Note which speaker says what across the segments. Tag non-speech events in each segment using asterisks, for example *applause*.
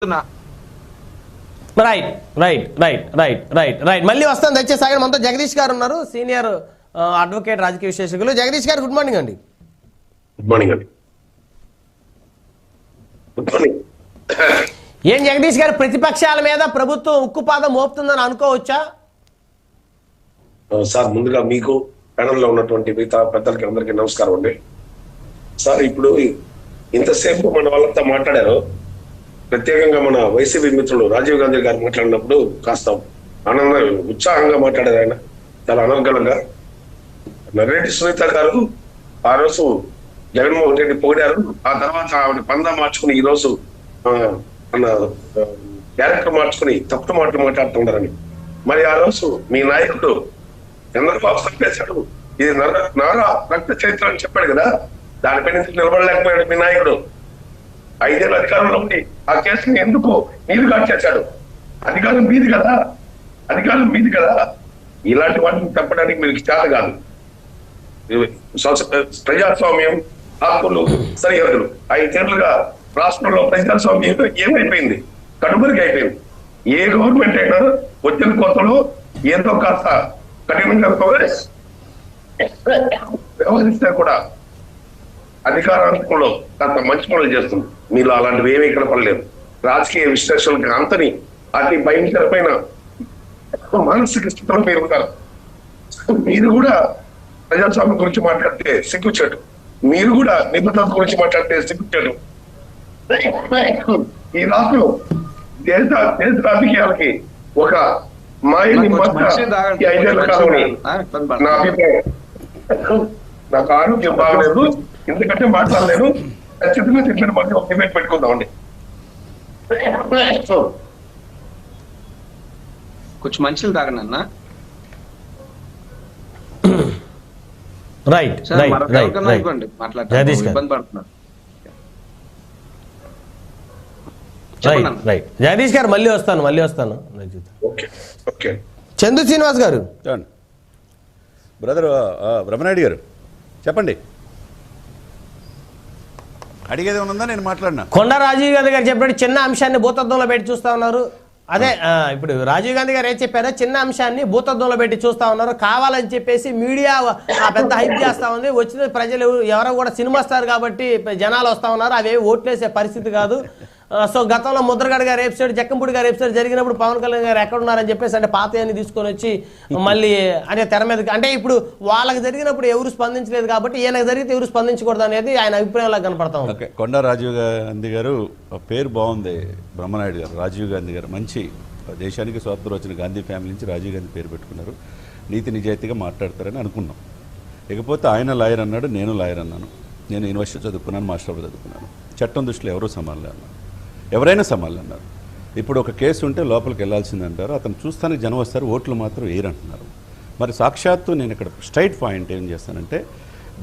Speaker 1: చెప్తున్నా.
Speaker 2: Right right right right right right మళ్ళీ వస్తాను దయచేసి సాగర్ మనతో జగదీష్ గారు ఉన్నారు సీనియర్ అడ్వకేట్ రాజకీయ విశ్లేషకులు. జగదీష్ గారు గుడ్ మార్నింగ్ అండి.
Speaker 3: గుడ్ మార్నింగ్ అండి. గుడ్ మార్నింగ్
Speaker 2: ఏం జగదీష్ గారు ప్రతిపక్షాల మీద ప్రభుత్వం ఉక్కుపాదం మోపుతుందని అనుకోవచ్చా?
Speaker 3: సార్ ముందుగా మీకు ప్యానల్లో ఉన్నటువంటి మిగతా పెద్దలకి అందరికీ నమస్కారం అండి. సార్ ఇప్పుడు ఇంతసేపు మన వాళ్ళంతా మాట్లాడారు. ప్రత్యేకంగా మన వైసీపీ మిత్రుడు రాజీవ్ గాంధీ గారు మాట్లాడినప్పుడు కాస్త ఆనంద ఉత్సాహంగా మాట్లాడారు ఆయన. చాలా అనర్గలంగా నరేటి సునీత గారు ఆ రోజు జగన్మోహన్ రెడ్డి పొగిడారు. ఆ తర్వాత ఆవిడ పందా మార్చుకుని ఈ రోజు ఆ, క్యారెక్టర్ మార్చుకుని తప్పుడు మాటలు మాట్లాడుతుండారని మరి ఆ రోజు మీ నాయకుడు చంద్రబాబు చంపేశాడు ఇది నర నారా రక్త చరిత్ర అని చెప్పాడు కదా. దానిపై నుంచి నిలబడలేకపోయాడు మీ నాయకుడు. ఐదేళ్ళ అధికారంలో ఉండి ఆ కేసుని ఎందుకు నీరు చేశాడు అధికారం మీది కదా. అధికారం మీది కదా. ఇలాంటి వాటిని చెప్పడానికి మీకు చేత కాదు. ప్రజాస్వామ్యం హక్కులు సరిహద్దులు. ఐదేళ్ళుగా రాష్ట్రంలో ప్రజాస్వామ్యం ఏమైపోయింది? కడుమరుగు అయిపోయింది. ఏ గవర్నమెంట్ అయినా వచ్చిన కొత్తలో ఏదో కాస్త కఠినంగా వ్యవహరిస్తే కూడా అధికారంలో కాస్త మంచి పనులు చేస్తుంది. మీలో అలాంటివి ఏమీ ఇక్కడ పడలేదు రాజకీయ విశ్లేషణలకు అంతని అతి భయంకరమైన మానసిక స్థితిలో మీరు ఉన్నారు. మీరు కూడా ప్రజాస్వామ్యం గురించి మాట్లాడితే సిగ్గుచ్చాడు మీరు కూడా నిబద్ధత గురించి మాట్లాడితే సిగ్గుచ్చాడు ఈ రాష్ట్రం దేశ దేశ రాజకీయాలకి ఒక మాయని
Speaker 1: ఐదేళ్ళ
Speaker 3: కాలంలో. నా అభిప్రాయం. నాకు ఆరోగ్యం బాగలేదు ఎందుకంటే మాట్లాడలేను. ఖచ్చితంగా తిట్లని మధ్య ఒక డిబేట్ పెట్టుకుందామండి.
Speaker 1: కొంచెం మంచిలు తాగండి అన్న.
Speaker 2: రైట్ రైట్ జగదీష్ గారు.
Speaker 1: ఇబ్బంది పడుతున్నారు
Speaker 2: రైట్
Speaker 1: చెప్పండి అన్న.
Speaker 2: రైట్ జగదీష్ గారు మళ్ళీ వస్తాను మళ్ళీ వస్తాను.
Speaker 3: Okay okay.
Speaker 2: చందు శ్రీనివాస్ గారు.
Speaker 4: చూడండి బ్రదర్ బ్రహ్మనాయుడు గారు చెప్పండి. అడిగేది ఉందా? నేను మాట్లాడినా.
Speaker 2: కొండ రాజీవ్ గాంధీ గారు చెప్పినట్టు చిన్న అంశాన్ని భూతత్వంలో పెట్టి చూస్తా ఉన్నారు. అదే ఇప్పుడు రాజీవ్ గాంధీ గారు ఏం చెప్పారో? చిన్న అంశాన్ని భూతత్వంలో పెట్టి చూస్తా ఉన్నారు. కావాలని చెప్పేసి మీడియా ఆ పెద్ద హైప్ చేస్తా ఉంది. వచ్చిన ప్రజలు ఎవరో కూడా సినిమా స్టార్ కాబట్టి జనాలు వస్తా ఉన్నారు. అవి ఓట్లేసే పరిస్థితి కాదు. సో గతంలో ముద్రగడ గారు ఎపిసోడ్ జక్కంపూడి గారు ఎపిసోడ్ జరిగినప్పుడు పవన్ కళ్యాణ్ గారు ఎక్కడ ఉన్నారని చెప్పేసి అంటే పాత అని తీసుకొని వచ్చి మళ్ళీ అంటే తెర మీదకి అంటే ఇప్పుడు వాళ్ళకి జరిగినప్పుడు ఎవరు స్పందించలేదు కాబట్టి ఈయనకు జరిగితే ఎవరు స్పందించకూడదు అనేది ఆయన అభిప్రాయంలో కనపడతా ఉంది.
Speaker 4: ఓకే. కొండ రాజీవ్ గాంధీ గారు ఆ పేరు బాగుంది బ్రహ్మనాయుడు గారు రాజీవ్ గాంధీ గారు. మంచి దేశానికి స్వాతంత్రం వచ్చిన గాంధీ ఫ్యామిలీ నుంచి రాజీవ్ గాంధీ పేరు పెట్టుకున్నారు. నీతి నిజాయితీగా మాట్లాడతారని అనుకున్నాం. ఇకపోతే ఆయన లాయర్ అన్నాడు నేను లాయర్ అన్నాను. నేను యూనివర్సిటీ చదువుకున్నాను మాస్టర్ చదువుకున్నాను. చట్టం దృష్టిలో ఎవరూ సమానం అన్నారు ఎవరైనా సమానులు అన్నారు ఇప్పుడు ఒక కేసు ఉంటే లోపలికి వెళ్ళాల్సింది అంటారు. అతను చూస్తానికి జనం వస్తారు ఓట్లు మాత్రం వేయరంటున్నారు. మరి సాక్షాత్తు నేను ఇక్కడ స్ట్రైట్ పాయింట్ ఏం చేస్తానంటే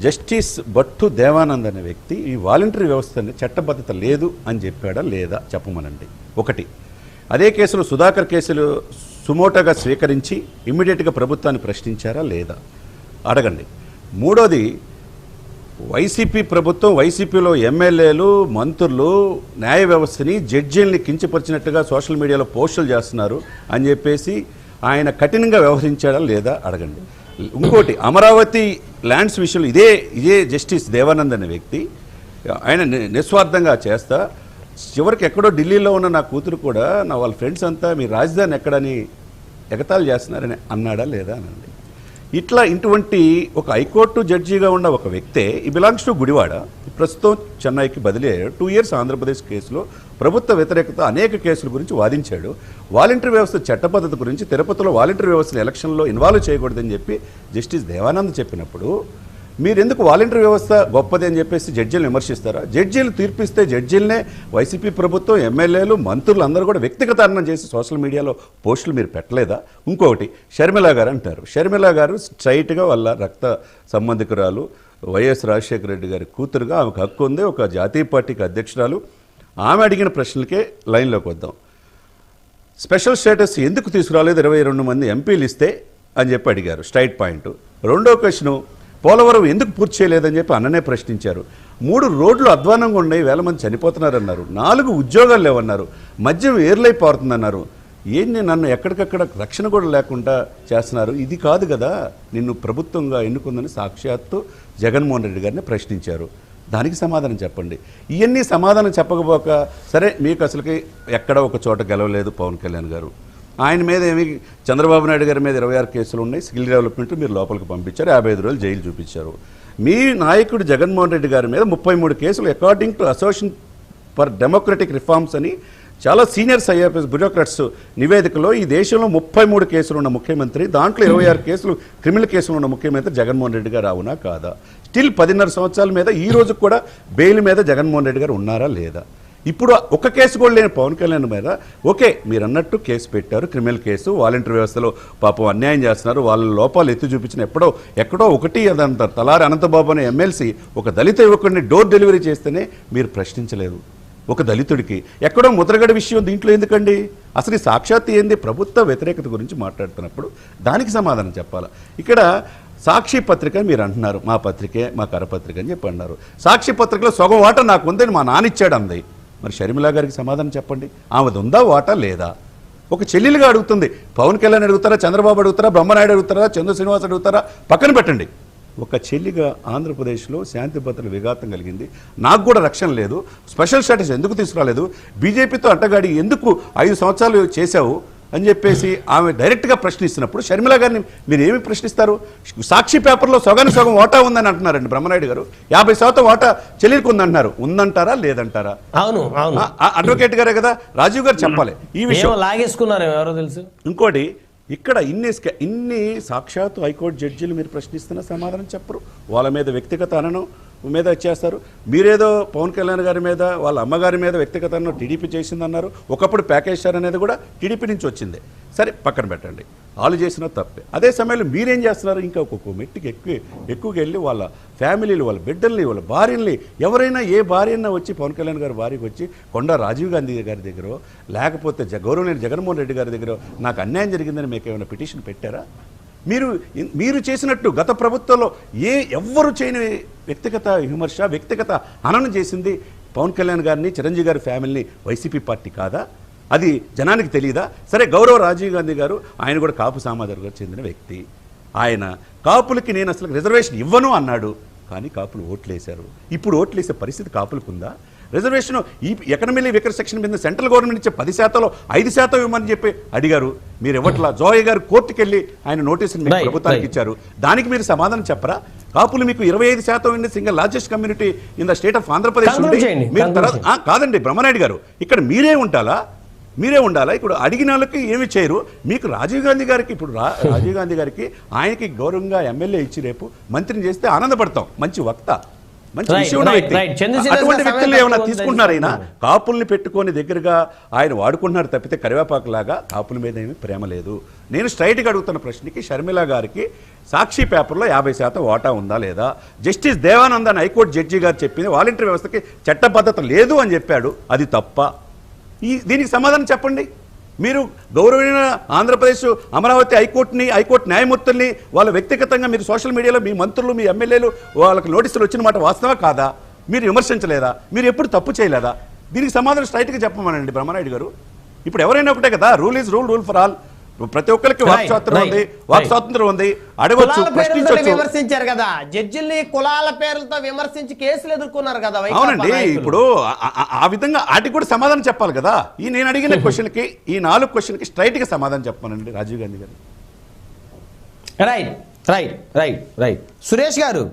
Speaker 4: జస్టిస్ భట్టు దేవానంద్ అనే వ్యక్తి ఈ వాలంటరీ వ్యవస్థని చట్టబద్ధత లేదు అని చెప్పాడా లేదా చెప్పమనండి. ఒకటి. అదే కేసులో సుధాకర్ కేసులు సుమోటోగా స్వీకరించి ఇమ్మీడియట్గా ప్రభుత్వాన్ని ప్రశ్నించారా లేదా? అడగండి. మూడోది వైసీపీ ప్రభుత్వం వైసీపీలో ఎమ్మెల్యేలు మంత్రులు న్యాయ వ్యవస్థని జడ్జీల్ని కించపరిచినట్టుగా సోషల్ మీడియాలో పోస్టులు చేస్తున్నారు అని చెప్పేసి ఆయన కఠినంగా వ్యవహరించాడా లేదా అడగండి. ఇంకోటి అమరావతి ల్యాండ్స్ విషయంలో ఇదే ఇదే జస్టిస్ దేవానంద్ అనే వ్యక్తి ఆయన ని- నిస్వార్థంగా చేస్తా చివరికి ఎక్కడో ఢిల్లీలో ఉన్న నా కూతురు కూడా నా వాళ్ళ ఫ్రెండ్స్ అంతా మీ రాజధాని ఎక్కడని ఎగతాళి చేస్తున్నారని అన్నాడా లేదా అనండి. ఇట్లా ఇటువంటి ఒక హైకోర్టు జడ్జిగా ఉన్న ఒక వ్యక్తే ఈ బిలాంగ్స్ టు గుడివాడ ప్రస్తుతం చెన్నైకి బదిలీ అయ్యాడు. టూ ఇయర్స్ ఆంధ్రప్రదేశ్ కేసులో ప్రభుత్వ వ్యతిరేకత అనేక కేసుల గురించి వాదించాడు. వాలంటరీ వ్యవస్థ చట్టపద్ధతి గురించి తిరుపతిలో వాలంటీర్ వ్యవస్థను ఎలక్షన్లో ఇన్వాల్వ్ చేయకూడదని చెప్పి జస్టిస్ దేవానంద్ చెప్పినప్పుడు మీరెందుకు వాలంటీర్ వ్యవస్థ గొప్పది అని చెప్పేసి జడ్జీలను విమర్శిస్తారా? జడ్జీలు తీర్పిస్తే జడ్జీలనే వైసీపీ ప్రభుత్వం ఎమ్మెల్యేలు మంత్రులు అందరూ కూడా వ్యక్తిగతారణం చేసి సోషల్ మీడియాలో పోస్టులు మీరు పెట్టలేదా? ఇంకొకటి షర్మిల గారు అంటారు. షర్మిల గారు స్ట్రైట్గా వాళ్ళ రక్త సంబంధికురాలు వైఎస్ రాజశేఖర రెడ్డి గారి కూతురుగా ఆమెకు హక్కు ఉంది. ఒక జాతీయ పార్టీకి అధ్యక్షురాలు. ఆమె అడిగిన ప్రశ్నలకే లైన్లోకి వద్దాం. స్పెషల్ స్టేటస్ ఎందుకు తీసుకురాలేదు? ఇరవై రెండు మంది ఎంపీలు ఇస్తే అని చెప్పి అడిగారు. Straight point. రెండో క్వశ్చను పోలవరం ఎందుకు పూర్తి చేయలేదని చెప్పి అన్ననే ప్రశ్నించారు. మూడు రోడ్లు అధ్వానంగా ఉన్నాయి వేల మంది చనిపోతున్నారన్నారు. నాలుగు ఉద్యోగాలు లేవన్నారు. మద్యం ఏర్లైపోతుందన్నారు ఏంటి నన్ను ఎక్కడికక్కడ రక్షణ కూడా లేకుండా చేస్తున్నారు? ఇది కాదు కదా నిన్ను ప్రభుత్వంగా ఎన్నుకుందని సాక్షాత్తు జగన్మోహన్ రెడ్డి గారిని ప్రశ్నించారు. దానికి సమాధానం చెప్పండి. ఇవన్నీ సమాధానం చెప్పకపోక సరే మీకు అసలుకి ఎక్కడ ఒక చోట గెలవలేదు పవన్ కళ్యాణ్ గారు. ఆయన మీద ఏమి చంద్రబాబు నాయుడు గారి మీద ఇరవై ఆరు కేసులు ఉన్నాయి స్కిల్ డెవలప్మెంట్ మీరు లోపలికి పంపించారు యాభై ఐదు రోజులు జైలు చూపించారు. మీ నాయకుడు జగన్మోహన్ రెడ్డి గారి మీద ముప్పై మూడు కేసులు according to association for democratic reforms అని చాలా సీనియర్స్ ఐఆర్ఎస్ బ్యూరోక్రాట్స్ నివేదికలో ఈ దేశంలో ముప్పై మూడు కేసులు ఉన్న ముఖ్యమంత్రి దాంట్లో ఇరవై ఆరు కేసులు క్రిమినల్ కేసులు ఉన్న ముఖ్యమంత్రి జగన్మోహన్ రెడ్డి గారు అవునా కాదా? స్టిల్ పదిన్నర సంవత్సరాల మీద ఈ రోజు కూడా బెయిల్ మీద జగన్మోహన్ రెడ్డి గారు ఉన్నారా లేదా? ఇప్పుడు ఒక కేసు కూడా లేని పవన్ కళ్యాణ్ మీద ఓకే మీరు అన్నట్టు కేసు పెట్టారు క్రిమినల్ కేసు వాలంటీర్ వ్యవస్థలో పాపం అన్యాయం చేస్తున్నారు వాళ్ళ లోపాలు ఎత్తి చూపించిన ఎప్పుడో ఎక్కడో ఒకటి అదంటారు తలారి అనంతబాబు అనే ఎమ్మెల్సీ ఒక దళిత యువకుడిని డోర్ డెలివరీ చేస్తేనే మీరు ప్రశ్నించలేదు. ఒక దళితుడికి. ఎక్కడో ముద్రగడ విషయం దీంట్లో ఎందుకండి? అసలు ఈ సాక్షాత్ ఏంది? ప్రభుత్వ వ్యతిరేకత గురించి మాట్లాడుతున్నప్పుడు దానికి సమాధానం చెప్పాలి? ఇక్కడ సాక్షి పత్రిక మీరు అంటున్నారు. మా పత్రికే మా కరపత్రిక అని చెప్పి అన్నారు. సాక్షి పత్రికలో సగం వాట నాకు ఉందని మా నానిచ్చాడు అంది. మరి షర్మిలా గారికి సమాధానం చెప్పండి. ఆమెది ఉందా వాటా లేదా? ఒక చెల్లెలుగా అడుగుతుంది. పవన్ కళ్యాణ్ అడుగుతారా చంద్రబాబు అడుగుతారా బ్రహ్మనాయుడు అడుగుతారా చంద్ర శ్రీనివాస్ అడుగుతారా? పక్కన పెట్టండి. ఒక చెల్లిగా ఆంధ్రప్రదేశ్లో శాంతి భద్రతలు విఘాతం కలిగింది. నాకు కూడా రక్షణ లేదు. స్పెషల్ స్టాటస్ ఎందుకు తీసుకురాలేదు? బీజేపీతో అట్టగాడి ఎందుకు ఐదు సంవత్సరాలు చేశావు? అని చెప్పేసి ఆమె డైరెక్ట్గా ప్రశ్నిస్తున్నప్పుడు షర్మిల గారిని మీరు ఏమి ప్రశ్నిస్తారు? సాక్షి పేపర్లో సగానికి సగం ఓటా ఉందని అంటున్నారండి బ్రహ్మనాయుడు గారు. యాభై శాతం ఓటా చెల్లికి ఉందంటున్నారు ఉందంటారా లేదంటారా?
Speaker 2: అవును అవును.
Speaker 4: అడ్వకేట్ గారే కదా రాజీవ్ గారు చెప్పాలి. ఈ విషయం
Speaker 2: లాగేసుకున్నారు ఎవరో తెలుసు.
Speaker 4: ఇంకోటి ఇక్కడ ఇన్ని ఇన్ని సాక్షాత్తు హైకోర్టు జడ్జీలు మీరు ప్రశ్నిస్తున్న సమాధానం చెప్పరు. వాళ్ళ మీద వ్యక్తిగత అననం మీద చేస్తారు మీరేదో పవన్ కళ్యాణ్ గారి మీద వాళ్ళ అమ్మగారి మీద వ్యక్తిగతంగా టీడీపీ చేసిందన్నారు. ఒకప్పుడు ప్యాకేజ్ షేర్ అనేది కూడా టీడీపీ నుంచి వచ్చింది. సరే పక్కన పెట్టండి. వాళ్ళు చేసిన తప్పే. అదే సమయంలో మీరేం చేస్తున్నారు? ఇంకా ఒక్కొక్క మెట్టుకి ఎక్కువ ఎక్కువగా వెళ్ళి వాళ్ళ ఫ్యామిలీలు వాళ్ళ బిడ్డల్ని వాళ్ళ భార్యల్ని ఎవరైనా ఏ భార్య అయినా వచ్చి పవన్ కళ్యాణ్ గారి భార్యకు వచ్చి కొండ రాజీవ్ గాంధీ గారి దగ్గర లేకపోతే జ జగన్మోహన్ రెడ్డి గారి దగ్గర నాకు అన్యాయం జరిగిందని మీకు ఏమైనా పిటిషన్ పెట్టారా? మీరు మీరు చేసినట్టు గత ప్రభుత్వంలో ఏ ఎవ్వరు చేయని వ్యక్తిగత విమర్శ వ్యక్తిగత హననం చేసింది పవన్ కళ్యాణ్ గారిని చిరంజీవి గారి ఫ్యామిలీని వైసీపీ పార్టీ కాదా? అది జనానికి తెలియదా సరే గౌరవ రాజీవ్ గాంధీ గారు ఆయన కూడా కాపు సామాజిక చెందిన వ్యక్తి. ఆయన కాపులకి నేను అసలు రిజర్వేషన్ ఇవ్వను అన్నాడు. కానీ కాపులు ఓట్లేశారు. ఇప్పుడు ఓట్లేసే పరిస్థితి కాపులకు ఉందా రిజర్వేషన్ ఈ ఎకనమీలీ వికర్ సెక్షన్ మీద సెంట్రల్ గవర్నమెంట్ ఇచ్చే పది శాతంలో ఐదు శాతం ఇవ్వమని చెప్పి అడిగారు. మీరు ఇవ్వట్లా. జోయ్ గారు కోర్టుకు వెళ్ళి ఆయన
Speaker 2: Right,
Speaker 4: ప్రభుత్వానికి. ఇచ్చారు. దానికి మీరు సమాధానం చెప్పరా? కాపులు మీకు ఇరవై ఐదు శాతం ఉండి single largest community in the state of Andhra Pradesh ఉంది మీరు తర్వాత కాదండి బ్రహ్మనాయుడు గారు. ఇక్కడ మీరే ఉంటాలా మీరే ఉండాలా? ఇప్పుడు అడిగిన వాళ్ళకి ఏమి చేయరు. మీకు రాజీవ్ గాంధీ గారికి ఇప్పుడు రా *laughs* రాజీవ్ గాంధీ గారికి ఆయనకి గౌరవంగా ఎమ్మెల్యే ఇచ్చి రేపు మంత్రిని చేస్తే ఆనందపడతాం. మంచి వక్త. మంచి విషయం అటువంటి వ్యక్తులు ఏమైనా తీసుకుంటున్నారు ఆయన. కాపుల్ని పెట్టుకొని దగ్గరగా ఆయన వాడుకుంటున్నారు తప్పితే కరివేపాకు లాగా కాపుల మీద ఏమీ ప్రేమ లేదు. నేను స్ట్రైట్గా అడుగుతున్న ప్రశ్నకి షర్మిల గారికి సాక్షి పేపర్లో యాభై శాతం వాటా ఉందా లేదా? జస్టిస్ దేవానంద్ అని హైకోర్టు జడ్జి గారు చెప్పింది వాలంటీర్ వ్యవస్థకి చట్టబద్ధత లేదు అని చెప్పాడు. అది తప్ప. ఈ దీనికి సమాధానం చెప్పండి. మీరు గౌరవమైన ఆంధ్రప్రదేశ్ అమరావతి హైకోర్టుని హైకోర్టు న్యాయమూర్తుల్ని వాళ్ళ వ్యక్తిగతంగా మీరు సోషల్ మీడియాలో మీ మంత్రులు మీ ఎమ్మెల్యేలు వాళ్ళకి నోటీసులు వచ్చిన మాట వాస్తవా కాదా? మీరు విమర్శించలేదా? మీరు ఎప్పుడు తప్పు చేయలేదా? దీనికి సమాధానం స్ట్రైట్గా చెప్పమనండి బ్రహ్మనాయుడు గారు. ఇప్పుడు ఎవరైనా ఒకటే కదా rule is rule rule for all. ప్రతి ఒక్కరికి వాక్ స్వాతంత్రం ఉంది వాక్. స్వాతంత్రం ఉంది. అడగొచ్చు
Speaker 2: విమర్శించారు కదా. జడ్జిల్ని కులాల పేర్లతో విమర్శించి కేసులు ఎదుర్కొన్నారు కదా
Speaker 4: అవునండి. ఇప్పుడు ఆ- విధంగా వాటికి కూడా సమాధానం చెప్పాలి కదా. ఈ నేను అడిగిన *laughs* క్వశ్చన్కి ఈ నాలుగు క్వశ్చన్కి స్ట్రైట్గా సమాధానం చెప్పానండి రాజీవ్ గాంధీ గారు.
Speaker 2: Right right right right Suresh గారు